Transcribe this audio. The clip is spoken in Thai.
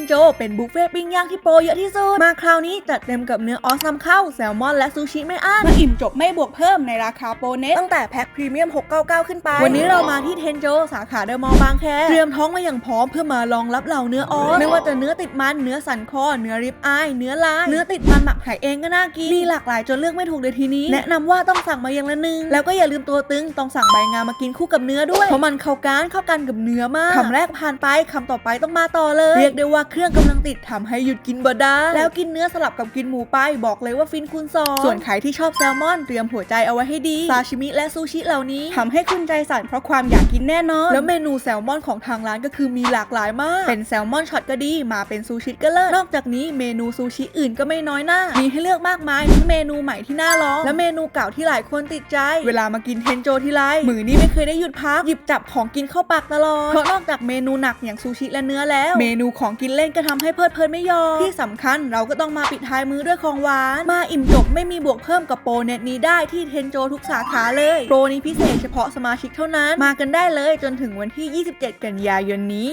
นโจเป็นบุฟเฟ่ต์ปิ้งย่างที่โปรเยอะที่สุด มาคราวนี้จัดเต็มกับเนื้อออสนำเข้า แซลมอนและซูชิไม่อั้นมาอิ่มจบไม่บวกเพิ่มในราคาโปรเน็ตตั้งแต่แพ็คพรีเมียม 699 ขึ้นไป วันนี้เรามาที่เทนโจสาขาเดอะมอลล์บางแคเตรียมท้องมาอย่างพร้อมเพื่อมารองรับเหล่าเนื้อออสไม่ว่าจะเนื้อติดมันเนื้อสันคอเนื้อริบอายเนื้อลายเนื้อติดมันหมักไข่เองก็น่ากินมีหลากหลายจนเลือกไม่ถูกเลยทีนี้ แนะนำว่าต้องสั่งมาอย่างละหนึงแล้วก็อย่าลืมตัวตึงต้องสั่งใบงามากินคู่กับเนื้อด้วยเพราะมันเข้ากันเข้ากันกับเนื้อมากคำแรกผ่านไปคำต่อไปต้องมาต่อเลย เรียกได้ว่าเครื่องกำลังติดทำให้หยุดกินบ่ได้ แล้วกินเนื้อสลับกับกินหมูไปบอกเลยว่าฟินคูณสองส่วนใครที่ชอบแซลมอนเตรียมหัวใจเอาไว้ให้ดีซาชิมิและซูชิเหล่านี้ทำให้คุณใจสั่นเพราะความอยากกินแน่นอน แล้วเมนูแซลมอนของทางร้านก็คือมีหลากหลายมาก เป็นแซลมอนช็อตก็ดีมาเป็นซูชิก็เลิศนอกจากนี้เมนูซูชิอื่นก็ไม่น้อยหน้า มีให้เลือกมากมายทั้งเมนูใหม่ที่น่าลอง และเมนูเก่าที่หลายคนติดใจ เวลามากินเทนโจทีไรมือนี้ไม่เคยได้หยุดพักหยิบจับของกินเข้าปากตลอดเพราะนอกจากเมนูหนักอย่างซูชิและเนื้อแล้ว เมนูของกินเล่นก็ทำให้เพลิดเพลินไม่ยอมที่สำคัญเราก็ต้องมาปิดท้ายมื้อด้วยของหวาน มาอิ่มจบไม่มีบวกเพิ่มกับโปรเน็ตนี้ได้ที่เทนโจทุกสาขาเลย โปรนี้พิเศษเฉพาะสมาชิกเท่านั้น มากันได้เลยจนถึงวันที่ 27 กันยายนนี้